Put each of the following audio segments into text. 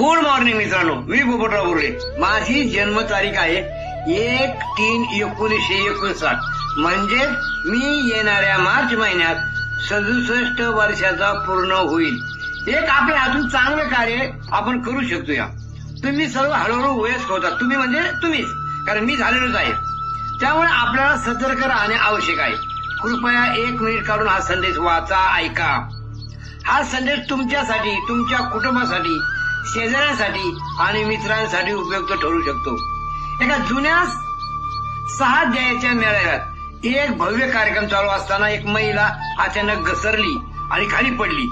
Good morning मित्रांनो. मी पोपटराव बोरले माझी जन्मतारीख आहे एक तीन एकोणीसशे एकोणसाठ. म्हणजे मी येणाऱ्या मार्च महिन्यात सदुसष्ट वर्षाचा पूर्ण होईल. एक आपल्या हातून चांगलं कार्य आपण करू शकतो या तुम्ही सर्व हळूहळू वयस्क होता तुम्ही म्हणजे तुम्हीच. कारण मी झालेलोच आहे. त्यामुळे आपल्याला सतर्क राहणे आवश्यक आहे. कृपया एक मिनिट काढून हा संदेश वाचा ऐका. हा संदेश तुमच्यासाठी तुमच्या कुटुंबासाठी शेजाऱ्यांसाठी आणि मित्रांसाठी उपयुक्त ठरू शकतो. एका जुन्या सहा द्यायच्या मेळाव्यात एक भव्य कार्यक्रम चालू असताना एक महिला अचानक घसरली आणि खाली पडली.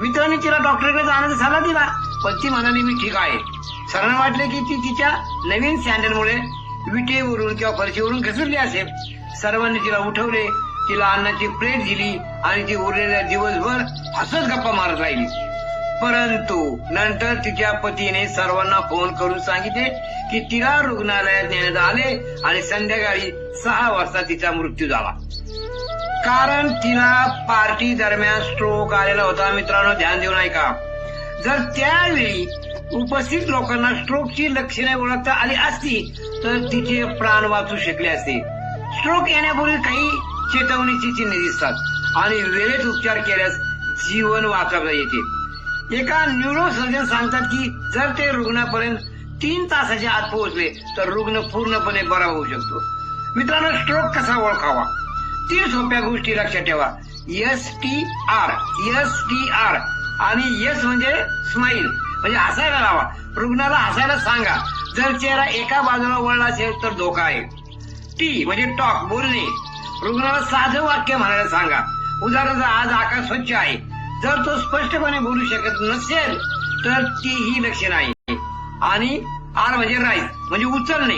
मित्रांनी तिला डॉक्टरकडे जाण्याचा सल्ला दिला पण ती म्हणाली मी ठीक आहे. सरांना वाटले की ती तिच्या नवीन सँडलमुळे विटेवरून किंवा फरशीवरून घसरली असेल. सर्वांनी तिला उठवले तिला अन्नाची प्लेट दिली आणि ती उरलेल्या दिवसभर हसत गप्पा मारत राहिली. परंतु नंतर तिच्या पतीने सर्वांना फोन करून सांगितले की तिला रुग्णालयात नेण्यात आले आणि संध्याकाळी सहा वाजता तिचा मृत्यू झाला. कारण तिला पार्टी दरम्यान स्ट्रोक आलेला होता. मित्रांनो ध्यान देऊन ऐका. जर त्यावेळी उपस्थित लोकांना स्ट्रोकची लक्षणे ओळखता आली असती तर तिचे प्राण वाचू शकले असते. स्ट्रोक येण्यापूर्वी काही चेतवणीची चिन्हे दिसतात आणि वेळेत उपचार केल्यास जीवन वाचवता येते. एका न्यूरोसर्जन सांगतात की जर ते रुग्णापर्यंत तीन तासाच्या आत पोहोचले तर रुग्ण पूर्णपणे बरा होऊ शकतो. मित्रांनो स्ट्रोक कसा ओळखावा? तीन सोप्या गोष्टी लक्षात ठेवा. S T R S T R आणि एस म्हणजे स्माईल म्हणजे हसायला लावा. रुग्णाला हसायला सांगा. जर चेहरा एका बाजूला वळला असेल तर धोका आहे. टी म्हणजे टॉक बोलणे. रुग्णाला साधं वाक्य म्हणायला सांगा. उदाहरणार्थ आज आकाश स्वच्छ आहे. जर तो स्पष्टपणे बोलू शकत नसेल तर ती ही लक्षण आहे आणि आर म्हणजे राईस म्हणजे उचलणे.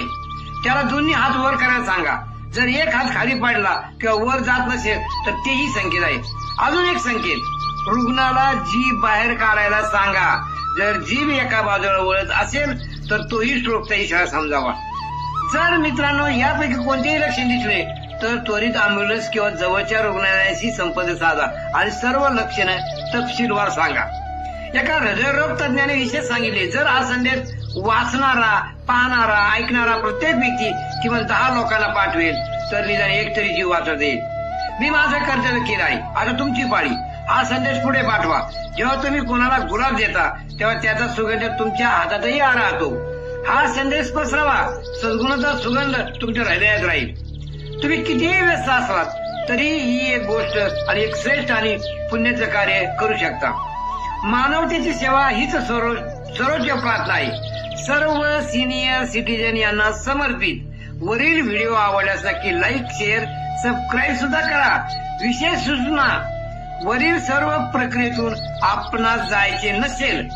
त्याला दोन्ही हात वर करायला सांगा. जर एक हात खाली पडला किंवा वर जात नसेल तर तेही संकेत आहे. अजून एक संकेत. रुग्णाला जीभ बाहेर काढायला सांगा. जर जीभ एका बाजूला वळत असेल तर तोही स्ट्रोकचा इशारा समजावा. जर मित्रांनो यापैकी कोणतेही लक्षण दिसले तर त्वरित अँब्युलन्स किंवा जवळच्या रुग्णालयाशी संपर्क साधा. आणि सर्व लक्षणे तपशीलवार सांगा. एका हृदयरोग तज्ञाने विशेष सांगितले जर हा संदेश वाचणारा पाहणारा ऐकणारा प्रत्येक व्यक्ती किंवा दहा लोकांना पाठवेल तर निदान एक तरी जीव वाचत येईल. मी माझं कर्तव्य केलं आहे. आता तुमची पाळी. हा संदेश पुढे पाठवा. जेव्हा तुम्ही कोणाला गुलाब देता तेव्हा त्याचा सुगंध तुमच्या हातातही आ राहतो हा संदेश पसरवा. सद्गुणाचा सुगंध तुमच्या हृदयात राहील. तुम्ही कितीही व्यस्त असलात तरी ही एक गोष्ट आणि एक श्रेष्ठ आणि पुण्याचं कार्य करू शकता. मानवतेची सेवा हीच सर्व सर्वोच्च प्रार्थना आहे. सर्व सिनियर सिटीजन यांना समर्पित. वरील व्हिडिओ आवडल्यास नक्की लाईक शेअर सबस्क्राईब सुद्धा करा. विशेष सूचना वरील सर्व प्रक्रियेतून आपणास जायचे नसेल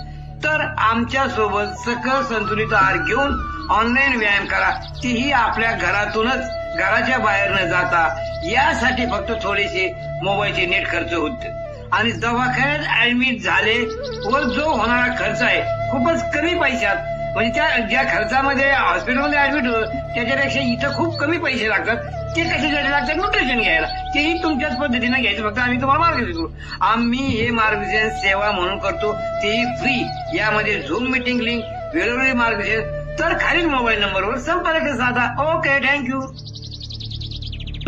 तर आमच्यासोबत सकल संतुलित आहार घेऊन ऑनलाईन व्यायाम करा. तेही आपल्या घरातूनच. घराच्या बाहेर न जाता यासाठी फक्त थोडेसे मोबाईलचे नेट खर्च होते. आणि दवाखान्यात ऍडमिट झाले व जो होणारा खर्च आहे खूपच कमी पैशात. म्हणजे त्या ज्या खर्चामध्ये हॉस्पिटलमध्ये ऍडमिट होत त्याच्यापेक्षा इथं खूप कमी पैसे लागतात. ते कशासाठी लागतात? न्यूट्रिशन घ्यायला. तेही तुमच्याच पद्धतीने घ्यायचं. फक्त आम्ही तुम्हाला मार्गदर्शन करू आम्ही हे मार्गदर्शन सेवा म्हणून करतो. तेही फ्री यामध्ये झूम मिटिंग लिंक वेळोवेळी मार्गदर्शन. तर खालील मोबाईल नंबरवर संपर्क साधा. Okay thank you